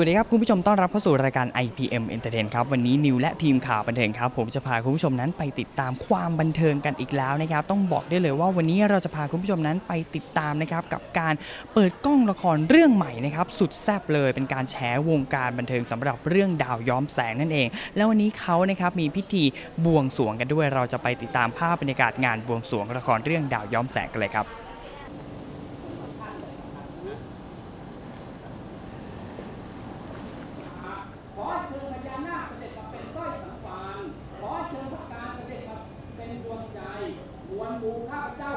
สวัสดีครับ คุณผู้ชมต้อนรับเข้าสู่รายการ IPM Entertain ครับ วันนี้นิวและทีมข่าวบันเทิงครับ ผมจะพาคุณผู้ชมนั้นไปติดตามความบันเทิงกันอีกแล้วนะครับ ต้องบอกได้เลยว่าวันนี้เราจะพาคุณผู้ชมนั้นไปติดตามนะครับกับการเปิดกล้องละครเรื่องใหม่นะครับสุดแซ่บเลยเป็นการแฉวงการบันเทิงสำหรับเรื่องดาวย้อมแสงนั่นเอง แล้ววันนี้เขานะครับมีพิธีบวงสรวงกันด้วย เราจะไปติดตามภาพบรรยากาศงานบวงสรวงละครเรื่องดาวย้อมแสงกันเลยครับ ขอเชิญพญานาคเสด็จมาเป็นสร้อยสังวานขอเชิญพระการเสด็จมาเป็นดวงใจมวลหมู่ข้าพเจ้า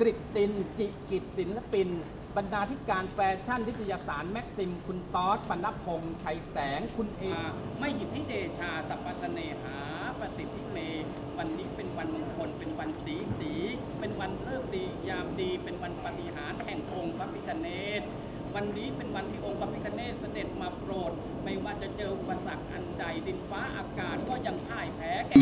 กริตติน จิกิจศิลปิน บรรณาธิการแฟชั่นนิตยสารแม็กซิม คุณตอสปนพงษ์ชัยแสง คุณเอ ไม่หิทธิเดชาสัพพเสเนหา ประสิทธิเม วันนี้เป็นวันมงคล เป็นวันสีสี เป็นวันเลิกดียามดี เป็นวันปฏิหารแห่งองค์พระพิฆเนศวันนี้เป็นวันที่องค์พระพิฆเนศเสด็จมาโปรด ไม่ว่าจะเจออุปสรรคอันใดดินฟ้าอากาศก็ยังพ่ายแพ้แก่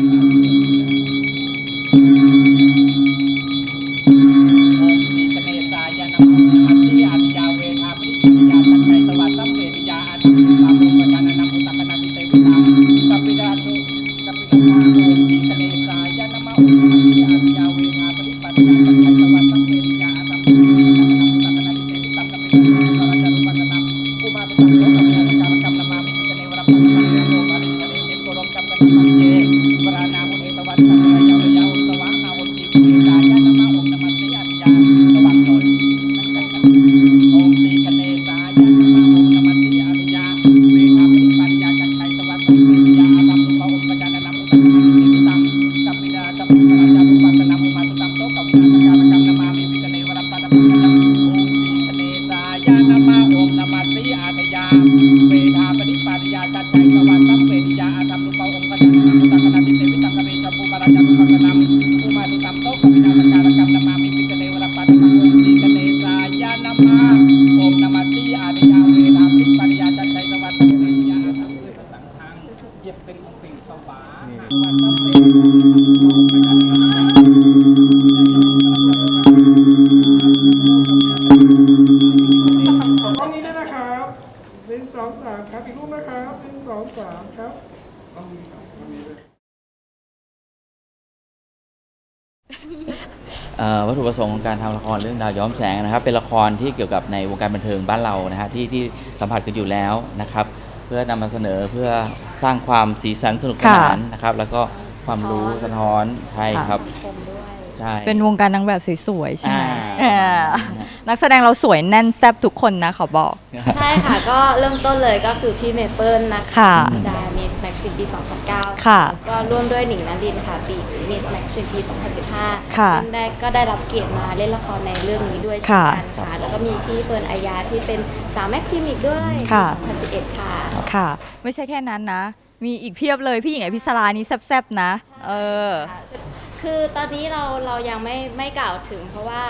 สา ฆังเย็บเป็นของเป็นสวาวัดสัมเวทห้องนี้ด้วยนะครับหนึ่งสองสามครับอีกรูปนะครับหนึ่งสองสามครับต้องมีครับต้องมีด้วยเอ่อวัตถุประสงค์ของการทำละครเรื่องดาวย้อมแสงนะครับ เป็นละครที่เกี่ยวกับในวงการบันเทิงบ้านเรานะฮะที่ที่สัมผัสกันอยู่แล้วนะครับเพื่อนำมาเสนอเพื่อสร้างความสีสันสนุกสนานนะครับ แล้วก็ความรู้สะท้อนใช่ครับใช่เป็นวงการนางแบบสวยๆใช่ไหมอ่าเออนักแสดงเราสวยแน่นแซ่บทุกคนนะขอบอก ใช่ค่ะก็เริ่มต้นเลยก็คือพี่เมเปิลนะคะค่ะธิดามิสแม็ก ซิมปี 2009 ค่ะก็ร่วมด้วยหนิงนันลินค่ะปีมิสแม็กซิมปี 2015 ค่ะซึ่งได้ก็ได้รับเกียรติมาเล่นละครในเรื่องนี้ด้วยเช่นค่ะกันค่ะ แล้วก็มีพี่เฟิร์นอายาที่เป็นสาวแม็กซิมอีกด้วยค่ะ2011 ค่ะ ค่ะ ไม่ใช่แค่นั้นนะ มีอีกเพียบเลยพี่หญิงอภิสรานี่แซ่บๆนะ เออคือตอนนี้เราเรายังไม่ไม่กล่าวถึงเพราะว่า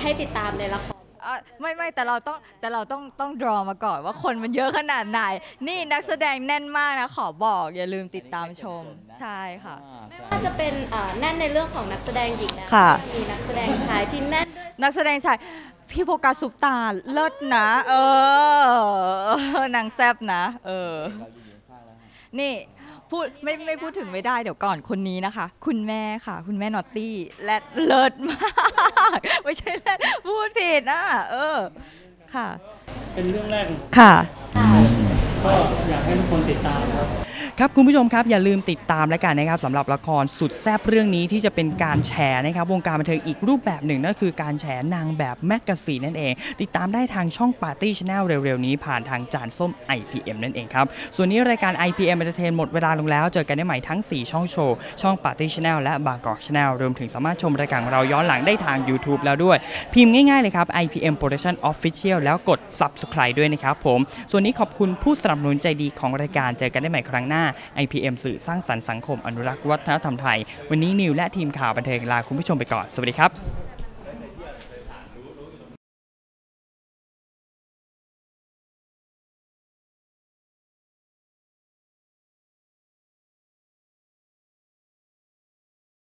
ให้ติดตามในละคร อะไม่ไม่แต่เราต้องแต่เราต้องต้องดรอมาก่อนว่าคนมันเยอะขนาดไหน นี่นักแสดงแน่นมากนะขอบอกอย่าลืมติดตามชมใช่ค่ะ ไม่ว่าจะเป็นเอ่อแน่นในเรื่องของนักแสดงหญิงแล้วค่ะก็มีนักแสดงชายที่แน่นด้วยนักแสดงชายพี่โฟกัสซุปตาเลิศนะ เออนางแซบนะ เออนี่พูดไม่ไม่พูดถึงไม่ได้เดี๋ยวก่อนคนนี้นะคะ คุณแม่ค่ะ คุณแม่นอตตี้และเลิศมากไม่ใช่แรด พูดผิดนะเออค่ะ เป็นเรื่องแรกค่ะ ก็อยากให้ทุกคนติดตามครับ ครับคุณผู้ชมครับอย่าลืมติดตามแล้วกันนะครับสำหรับละครสุดแซ่บเรื่องนี้ที่จะเป็นการแฉนะครับวงการบันเทิงอีกรูปแบบหนึ่งนั่นคือการแฉนางแบบแมกกาซีนนั่นเอง ติดตามได้ทางช่อง Party Channel เร็วๆนี้ผ่านทางจานส้ม IPM นั่นเองครับส่วนนี้รายการ IPM Entertain หมดเวลาลงแล้ว เจอกันได้ใหม่ทั้ง 4 ช่องโชว์ ช่อง Party Channel และบางกอก Channel รวมถึงสามารถชมรายการของเราย้อนหลังได้ทาง YouTube แล้วด้วย พิมพ์ง่ายๆเลยครับ IPM Production Official แล้วกด Subscribe ด้วยนะครับผมส่วนนี้ขอบคุณผู้สนับสนุนใจดีของรายการเจอกันได้ใหม่ครั้งหน้า IPM สื่อสร้างสรรค์สังคมอนุรักษ์วัฒนธรรมไทย วันนี้นิวและทีมข่าวบันเทิงลาคุณผู้ชมไปก่อน สวัสดีครับ